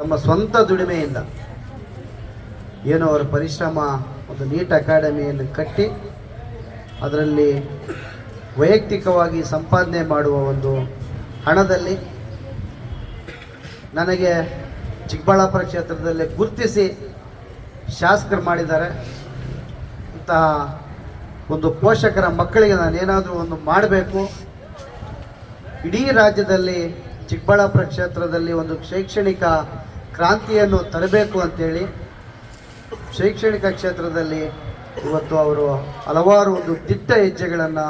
ತಮ್ಮ ಸ್ವಂತ ದುಡಿಮೆಯಿಂದ ಏನೋ ಅವರ ಪರಿಶ್ರಮ ಒಂದು ನೀಟ್ ಅಕಾಡೆಮಿಯನ್ನು ಕಟ್ಟಿ ಅದರಲ್ಲಿ ವೈಯಕ್ತಿಕವಾಗಿ ಸಂಪಾದನೆ ಮಾಡುವ ಒಂದು ಹಣದಲ್ಲಿ ನನಗೆ ಚಿಕ್ಕಬಳ್ಳಾಪುರ ಕ್ಷೇತ್ರದಲ್ಲಿ ಗುರುತಿಸಿ ಶಾಸಕರು ಮಾಡಿದ್ದಾರೆ. ಅಂತಹ ಒಂದು ಪೋಷಕರ ಮಕ್ಕಳಿಗೆ ನಾನೇನಾದರೂ ಒಂದು ಮಾಡಬೇಕು. ಇಡೀ ರಾಜ್ಯದಲ್ಲಿ ಚಿಕ್ಕಬಳ್ಳಾಪುರ ಕ್ಷೇತ್ರದಲ್ಲಿ ಒಂದು ಶೈಕ್ಷಣಿಕ ಕ್ರಾಂತಿಯನ್ನು ತರಬೇಕು ಅಂತೇಳಿ ಶೈಕ್ಷಣಿಕ ಕ್ಷೇತ್ರದಲ್ಲಿ ಇವತ್ತು ಅವರು ಹಲವಾರು ಒಂದು ದಿಟ್ಟ ಹೆಜ್ಜೆಗಳನ್ನು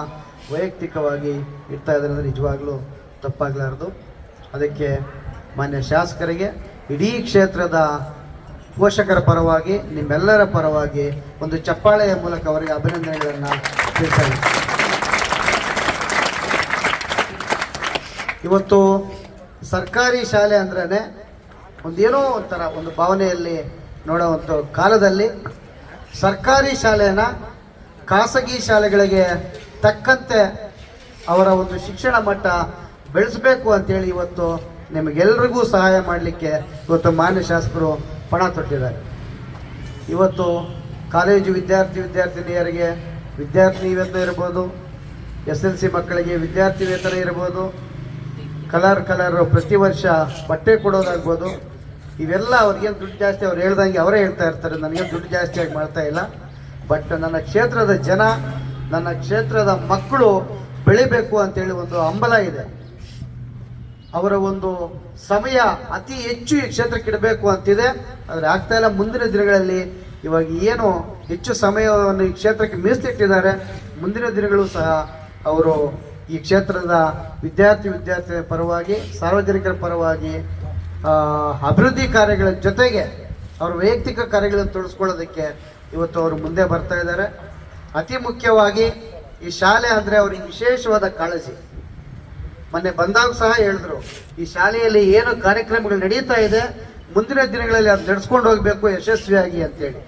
ವೈಯಕ್ತಿಕವಾಗಿ ಇಡ್ತಾ ಇದ್ದಾರೆ ಅಂದರೆ ನಿಜವಾಗ್ಲೂ ತಪ್ಪಾಗಲಾರ್ದು. ಅದಕ್ಕೆ ಮಾನ್ಯ ಶಾಸಕರಿಗೆ ಇಡೀ ಕ್ಷೇತ್ರದ ಪೋಷಕರ ಪರವಾಗಿ, ನಿಮ್ಮೆಲ್ಲರ ಪರವಾಗಿ ಒಂದು ಚಪ್ಪಾಳೆಯ ಮೂಲಕ ಅವರಿಗೆ ಅಭಿನಂದನೆಗಳನ್ನು ತಿಳಿಸ್ತಾರೆ ಇವತ್ತು ಸರ್ಕಾರಿ ಶಾಲೆ ಅಂದ್ರೇ ಒಂದೇನೋ ಒಂಥರ ಒಂದು ಭಾವನೆಯಲ್ಲಿ ನೋಡುವಂಥ ಕಾಲದಲ್ಲಿ ಸರ್ಕಾರಿ ಶಾಲೆಯನ್ನು ಖಾಸಗಿ ಶಾಲೆಗಳಿಗೆ ತಕ್ಕಂತೆ ಅವರ ಒಂದು ಶಿಕ್ಷಣ ಮಟ್ಟ ಬೆಳೆಸಬೇಕು ಅಂತೇಳಿ ಇವತ್ತು ನಿಮಗೆಲ್ರಿಗೂ ಸಹಾಯ ಮಾಡಲಿಕ್ಕೆ ಇವತ್ತು ಮಾನ್ಯ ಶಾಸಕರು ಪಣ ತೊಟ್ಟಿದ್ದಾರೆ. ಇವತ್ತು ಕಾಲೇಜು ವಿದ್ಯಾರ್ಥಿ ವಿದ್ಯಾರ್ಥಿನಿಯರಿಗೆ ವಿದ್ಯಾರ್ಥಿ ವೇತನ ಇರ್ಬೋದು, ಎಸ್ ಎಲ್ ಸಿ ಮಕ್ಕಳಿಗೆ ವಿದ್ಯಾರ್ಥಿ ವೇತನ ಇರ್ಬೋದು ಕಲರ್ ಕಲರ್ ಪ್ರತಿ ವರ್ಷ ಬಟ್ಟೆ ಕೊಡೋದಾಗ್ಬೋದು. ಇವೆಲ್ಲ ಅವ್ರಿಗೇನು ದುಡ್ಡು ಜಾಸ್ತಿ ಅವ್ರು ಹೇಳ್ದಂಗೆ ಅವರೇ ಹೇಳ್ತಾ ಇರ್ತಾರೆ, ನನಗೆ ದುಡ್ಡು ಜಾಸ್ತಿಯಾಗಿ ಮಾಡ್ತಾ ಇಲ್ಲ. ಬಟ್ ನನ್ನ ಕ್ಷೇತ್ರದ ಜನ, ನನ್ನ ಕ್ಷೇತ್ರದ ಮಕ್ಕಳು ಬೆಳಿಬೇಕು ಅಂತೇಳಿ ಒಂದು ಹಂಬಲ ಇದೆ. ಅವರ ಒಂದು ಸಮಯ ಅತಿ ಹೆಚ್ಚು ಈ ಕ್ಷೇತ್ರಕ್ಕೆ ಇಡಬೇಕು ಅಂತಿದೆ. ಆದರೆ ಆಗ್ತಾ ಇಲ್ಲ, ಮುಂದಿನ ದಿನಗಳಲ್ಲಿ ಇವಾಗ ಏನು ಹೆಚ್ಚು ಸಮಯವನ್ನು ಈ ಕ್ಷೇತ್ರಕ್ಕೆ ಮೀಸಲಿಟ್ಟಿದ್ದಾರೆ ಮುಂದಿನ ದಿನಗಳು ಸಹ ಅವರು ಈ ಕ್ಷೇತ್ರದ ವಿದ್ಯಾರ್ಥಿ ವಿದ್ಯಾರ್ಥಿ ಪರವಾಗಿ, ಸಾರ್ವಜನಿಕರ ಪರವಾಗಿ ಅಭಿವೃದ್ಧಿ ಕಾರ್ಯಗಳ ಜೊತೆಗೆ ಅವರ ವೈಯಕ್ತಿಕ ಕಾರ್ಯಗಳನ್ನು ತೊಡಸ್ಕೊಳ್ಳೋದಕ್ಕೆ ಇವತ್ತು ಅವರು ಮುಂದೆ ಬರ್ತಾ ಇದ್ದಾರೆ. ಅತಿ ಮುಖ್ಯವಾಗಿ ಈ ಶಾಲೆ ಅಂದರೆ ಅವ್ರಿಗೆ ವಿಶೇಷವಾದ ಕಾಳಜಿ. ಮೊನ್ನೆ ಬಂದಾಗ ಸಹ ಹೇಳಿದ್ರು, ಈ ಶಾಲೆಯಲ್ಲಿ ಏನು ಕಾರ್ಯಕ್ರಮಗಳು ನಡೀತಾ ಇದೆ, ಮುಂದಿನ ದಿನಗಳಲ್ಲಿ ಅದು ನಡೆಸ್ಕೊಂಡು ಹೋಗಬೇಕು ಯಶಸ್ವಿಯಾಗಿ ಅಂತೇಳಿ.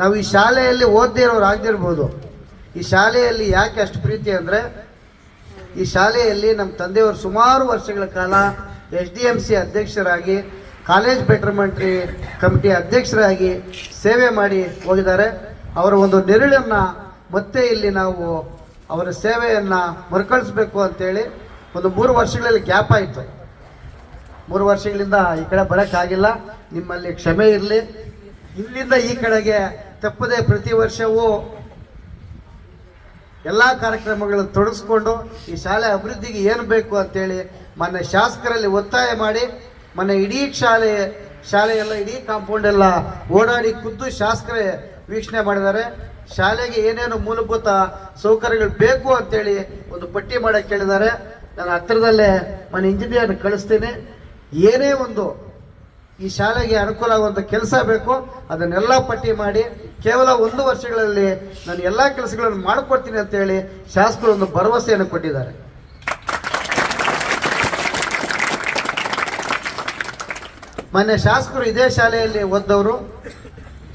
ನಾವು ಈ ಶಾಲೆಯಲ್ಲಿ ಓದದೇ ಇರೋರು ಆಗದಿರ್ಬೋದು. ಈ ಶಾಲೆಯಲ್ಲಿ ಯಾಕೆ ಅಷ್ಟು ಪ್ರೀತಿ ಅಂದರೆ, ಈ ಶಾಲೆಯಲ್ಲಿ ನಮ್ಮ ತಂದೆಯವರು ಸುಮಾರು ವರ್ಷಗಳ ಕಾಲ ಎಚ್ ಡಿ ಎಂ ಸಿ ಅಧ್ಯಕ್ಷರಾಗಿ, ಕಾಲೇಜ್ ಬೆಟರ್ಮೆಂಟ್ರಿ ಕಮಿಟಿ ಅಧ್ಯಕ್ಷರಾಗಿ ಸೇವೆ ಮಾಡಿ ಹೋಗಿದ್ದಾರೆ. ಅವರ ಒಂದು ನೆರಳನ್ನು ಮತ್ತೆ ಇಲ್ಲಿ ನಾವು ಅವರ ಸೇವೆಯನ್ನು ಮರುಕಳಿಸ್ಬೇಕು ಅಂತೇಳಿ ಒಂದು ಮೂರು ವರ್ಷಗಳಲ್ಲಿ ಗ್ಯಾಪ್ ಆಯಿತು. ಮೂರು ವರ್ಷಗಳಿಂದ ಈ ಕಡೆ ಬರೋಕ್ಕಾಗಿಲ್ಲ. ನಿಮ್ಮಲ್ಲಿ ಕ್ಷಮೆ ಇರಲಿ. ಇಲ್ಲಿಂದ ಈ ಕಡೆಗೆ ತಪ್ಪದೆ ಪ್ರತಿ ವರ್ಷವೂ ಎಲ್ಲ ಕಾರ್ಯಕ್ರಮಗಳನ್ನು ತೊಡಗಿಸ್ಕೊಂಡು ಈ ಶಾಲೆ ಅಭಿವೃದ್ಧಿಗೆ ಏನು ಬೇಕು ಅಂತೇಳಿ ಮೊನ್ನೆ ಶಾಸಕರಲ್ಲಿ ಒತ್ತಾಯ ಮಾಡಿ, ಮೊನ್ನೆ ಇಡೀ ಶಾಲೆ, ಶಾಲೆಯೆಲ್ಲ ಇಡೀ ಕಾಂಪೌಂಡ್ ಎಲ್ಲ ಓಡಾಡಿ ಖುದ್ದು ಶಾಸಕರೇ ವೀಕ್ಷಣೆ ಮಾಡಿದ್ದಾರೆ. ಶಾಲೆಗೆ ಏನೇನು ಮೂಲಭೂತ ಸೌಕರ್ಯಗಳು ಬೇಕು ಅಂತೇಳಿ ಒಂದು ಪಟ್ಟಿ ಮಾಡಕ್ಕೆ ಕೇಳಿದ್ದಾರೆ. ನಾನು ಹತ್ತಿರದಲ್ಲೇ ಮನೆ ಇಂಜಿನಿಯರ್ ಕಳಿಸ್ತೀನಿ. ಏನೇ ಒಂದು ಈ ಶಾಲೆಗೆ ಅನುಕೂಲ ಆಗುವಂಥ ಕೆಲಸ ಬೇಕು, ಅದನ್ನೆಲ್ಲ ಪಟ್ಟಿ ಮಾಡಿ ಕೇವಲ ಒಂದು ವರ್ಷಗಳಲ್ಲಿ ನಾನು ಎಲ್ಲ ಕೆಲಸಗಳನ್ನು ಮಾಡಿಕೊಡ್ತೀನಿ ಅಂತೇಳಿ ಶಾಸಕರು ಒಂದು ಭರವಸೆಯನ್ನು ಕೊಟ್ಟಿದ್ದಾರೆ. ಮೊನ್ನೆ ಶಾಸಕರು ಇದೇ ಶಾಲೆಯಲ್ಲಿ ಓದ್ದವರು.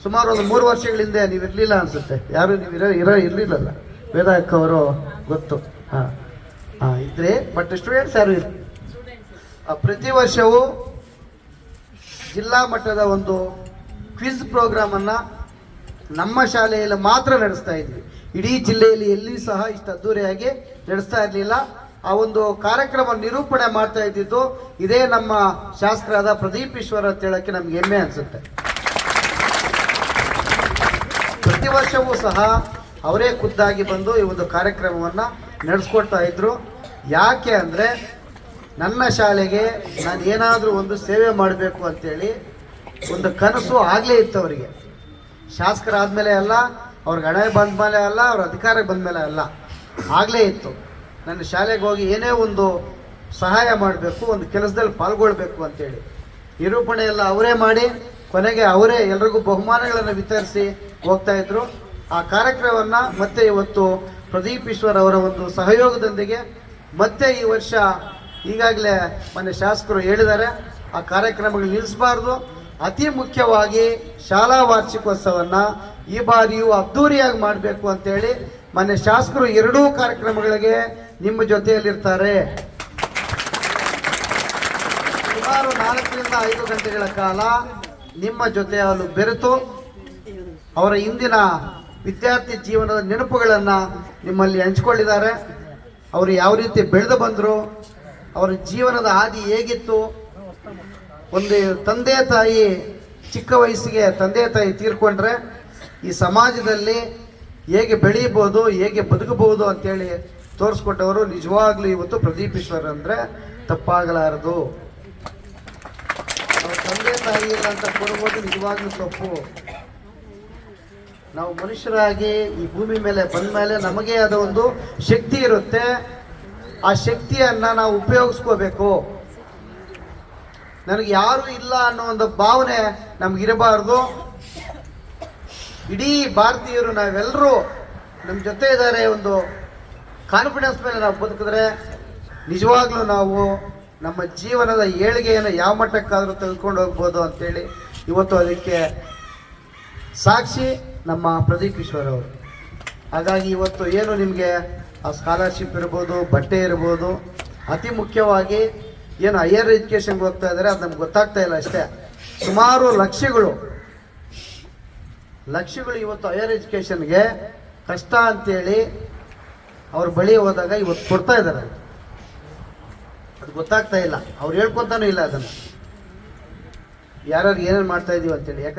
ಸುಮಾರು ಒಂದು ಮೂರು ವರ್ಷಗಳಿಂದ ನೀವು ಇರಲಿಲ್ಲ ಅನ್ಸುತ್ತೆ. ಯಾರು ನೀವು ಇರೋ ಇರೋ ಇರಲಿಲ್ಲಲ್ಲ. ವೇದಾಯಕ್ ಅವರು ಗೊತ್ತು. ಹಾಂ. ಹಾಂ, ಇದ್ರೆ ಬಟ್ ಸ್ಟೂಡೆಂಟ್ಸ್ ಯಾರು ಇಲ್ಲ? ಪ್ರತಿ ವರ್ಷವೂ ಜಿಲ್ಲಾ ಮಟ್ಟದ ಒಂದು ಕ್ವಿಜ್ ಪ್ರೋಗ್ರಾಮನ್ನು ನಮ್ಮ ಶಾಲೆಯಲ್ಲಿ ಮಾತ್ರ ನಡೆಸ್ತಾ ಇದ್ವಿ. ಇಡೀ ಜಿಲ್ಲೆಯಲ್ಲಿ ಎಲ್ಲಿ ಸಹ ಇಷ್ಟು ಅದ್ದೂರಿಯಾಗಿ ನಡೆಸ್ತಾ ಇರಲಿಲ್ಲ. ಆ ಒಂದು ಕಾರ್ಯಕ್ರಮ ನಿರೂಪಣೆ ಮಾಡ್ತಾ ಇದ್ದಿದ್ದು ಇದೇ ನಮ್ಮ ಶಾಸಕರಾದ ಪ್ರದೀಪ್ ಈಶ್ವರ್ ಅಂತ ಹೇಳಕ್ಕೆ ನಮ್ಗೆ ಹೆಮ್ಮೆ ಅನಿಸುತ್ತೆ. ಪ್ರತಿ ವರ್ಷವೂ ಸಹ ಅವರೇ ಖುದ್ದಾಗಿ ಬಂದು ಈ ಒಂದು ಕಾರ್ಯಕ್ರಮವನ್ನು ನಡೆಸ್ಕೊಡ್ತಾ ಇದ್ರು. ಯಾಕೆ ಅಂದರೆ ನನ್ನ ಶಾಲೆಗೆ ನಾನು ಏನಾದರೂ ಒಂದು ಸೇವೆ ಮಾಡಬೇಕು ಅಂತೇಳಿ ಒಂದು ಕನಸು ಆಗಲೇ ಇತ್ತು ಅವರಿಗೆ. ಶಾಸಕರಾದ್ಮೇಲೆ ಅಲ್ಲ, ಅವ್ರ ಹಣೆ ಬಂದ ಮೇಲೆ ಅಲ್ಲ, ಅವ್ರ ಅಧಿಕಾರಕ್ಕೆ ಬಂದ ಮೇಲೆ ಅಲ್ಲ. ಆಗಲೇ ಇತ್ತು. ನನ್ನ ಶಾಲೆಗೆ ಹೋಗಿ ಏನೇ ಒಂದು ಸಹಾಯ ಮಾಡಬೇಕು, ಒಂದು ಕೆಲಸದಲ್ಲಿ ಪಾಲ್ಗೊಳ್ಬೇಕು ಅಂತೇಳಿ. ನಿರೂಪಣೆ ಎಲ್ಲ ಅವರೇ ಮಾಡಿ, ಕೊನೆಗೆ ಅವರೇ ಎಲ್ರಿಗೂ ಬಹುಮಾನಗಳನ್ನು ವಿತರಿಸಿ ಹೋಗ್ತಾ ಇದ್ರು. ಆ ಕಾರ್ಯಕ್ರಮವನ್ನು ಮತ್ತೆ ಇವತ್ತು ಪ್ರದೀಪ್ ಈಶ್ವರ್ ಅವರ ಒಂದು ಸಹಯೋಗದೊಂದಿಗೆ ಮತ್ತೆ ಈ ವರ್ಷ ಈಗಾಗಲೇ ಮೊನ್ನೆ ಶಾಸಕರು ಹೇಳಿದ್ದಾರೆ, ಆ ಕಾರ್ಯಕ್ರಮಗಳು ನಿಲ್ಲಿಸಬಾರ್ದು. ಅತಿ ಮುಖ್ಯವಾಗಿ ಶಾಲಾ ವಾರ್ಷಿಕೋತ್ಸವನ್ನ ಈ ಬಾರಿಯೂ ಅದ್ದೂರಿಯಾಗಿ ಮಾಡಬೇಕು ಅಂತೇಳಿ ಮೊನ್ನೆ ಶಾಸಕರು ಎರಡೂ ಕಾರ್ಯಕ್ರಮಗಳಿಗೆ ನಿಮ್ಮ ಜೊತೆಯಲ್ಲಿರ್ತಾರೆ. ಸುಮಾರು ಸುಮಾರು ನಾಲ್ಕರಿಂದ ಐದು ಗಂಟೆಗಳ ಕಾಲ ನಿಮ್ಮ ಜೊತೆ ಅವರು ಬೆರೆತು ಅವರ ಇಂದಿನ ವಿದ್ಯಾರ್ಥಿ ಜೀವನದ ನೆನಪುಗಳನ್ನು ನಿಮ್ಮಲ್ಲಿ ಹಂಚಿಕೊಂಡಿದ್ದಾರೆ ಅವರು ಯಾವ ರೀತಿ ಬೆಳೆದು ಬಂದರು, ಅವರ ಜೀವನದ ಹಾದಿ ಹೇಗಿತ್ತು ಒಂದು ತಂದೆ ತಾಯಿ, ಚಿಕ್ಕ ವಯಸ್ಸಿಗೆ ತಂದೆ ತಾಯಿ ತೀರ್ಕೊಂಡ್ರೆ ಈ ಸಮಾಜದಲ್ಲಿ ಹೇಗೆ ಬೆಳೀಬೋದು ಹೇಗೆ ಬದುಕಬಹುದು ಅಂತೇಳಿ ತೋರಿಸ್ಕೊಟ್ಟವರು ನಿಜವಾಗ್ಲೂ ಇವತ್ತು ಪ್ರದೀಪ್ ಈಶ್ವರ್ ಅಂದರೆ ತಪ್ಪಾಗಲಾರದು. ತಂದೆ ತಾಯಿ ಇಲ್ಲ ಅಂತ ಕೊಡ್ಬೋದು ನಿಜವಾಗ್ಲೂ ತಪ್ಪು. ನಾವು ಮನುಷ್ಯರಾಗಿ ಈ ಭೂಮಿ ಮೇಲೆ ಬಂದ ಮೇಲೆ ನಮಗೆ ಆದ ಒಂದು ಶಕ್ತಿ ಇರುತ್ತೆ. ಆ ಶಕ್ತಿಯನ್ನ ನಾವು ಉಪಯೋಗಿಸ್ಕೋಬೇಕು. ನನಗೆ ಯಾರು ಇಲ್ಲ ಅನ್ನೋ ಒಂದು ಭಾವನೆ ನಮಗಿರಬಾರ್ದು ಇಡೀ ಭಾರತೀಯರು ನಾವೆಲ್ಲರೂ ನಮ್ಮ ಜೊತೆ ಇದ್ದಾರೆ ಒಂದು ಕಾನ್ಫಿಡೆನ್ಸ್ ಮೇಲೆ ನಾವು ಬದುಕಿದ್ರೆ ನಿಜವಾಗ್ಲೂ ನಾವು ನಮ್ಮ ಜೀವನದ ಏಳಿಗೆಯನ್ನು ಯಾವ ಮಟ್ಟಕ್ಕಾದರೂ ತೆಗೆದುಕೊಂಡು ಹೋಗ್ಬೋದು ಅಂತೇಳಿ ಇವತ್ತು ಅದಕ್ಕೆ ಸಾಕ್ಷಿ ನಮ್ಮ ಪ್ರದೀಪ್ ಈಶ್ವರ್ ಅವರು. ಹಾಗಾಗಿ ಇವತ್ತು ಏನು ನಿಮಗೆ ಆ ಸ್ಕಾಲರ್ಶಿಪ್ ಇರ್ಬೋದು, ಬಟ್ಟೆ ಇರ್ಬೋದು, ಅತಿ ಮುಖ್ಯವಾಗಿ ಏನು ಹೈಯರ್ ಎಜುಕೇಷನ್ಗೆ ಹೋಗ್ತಾ ಇದ್ದಾರೆ, ಅದು ನಮ್ಗೆ ಗೊತ್ತಾಗ್ತಾ ಇಲ್ಲ ಅಷ್ಟೇ. ಸುಮಾರು ಲಕ್ಷಗಳು ಲಕ್ಷಗಳು ಇವತ್ತು ಹೈಯರ್ ಎಜುಕೇಷನ್ಗೆ ಕಷ್ಟ ಅಂತೇಳಿ ಅವ್ರ ಬಳಿ ಹೋದಾಗ ಇವತ್ತು ಕೊಡ್ತಾ ಇದ್ದಾರೆ. ಅದು ಗೊತ್ತಾಗ್ತಾ ಇಲ್ಲ. ಅವ್ರು ಹೇಳ್ಕೊತಾನೂ ಇಲ್ಲ ಅದನ್ನು. ಯಾರ್ಯಾರು ಏನೇನು ಮಾಡ್ತಾ ಇದೀವಿ ಅಂತೇಳಿ. ಯಾಕಂದ್ರೆ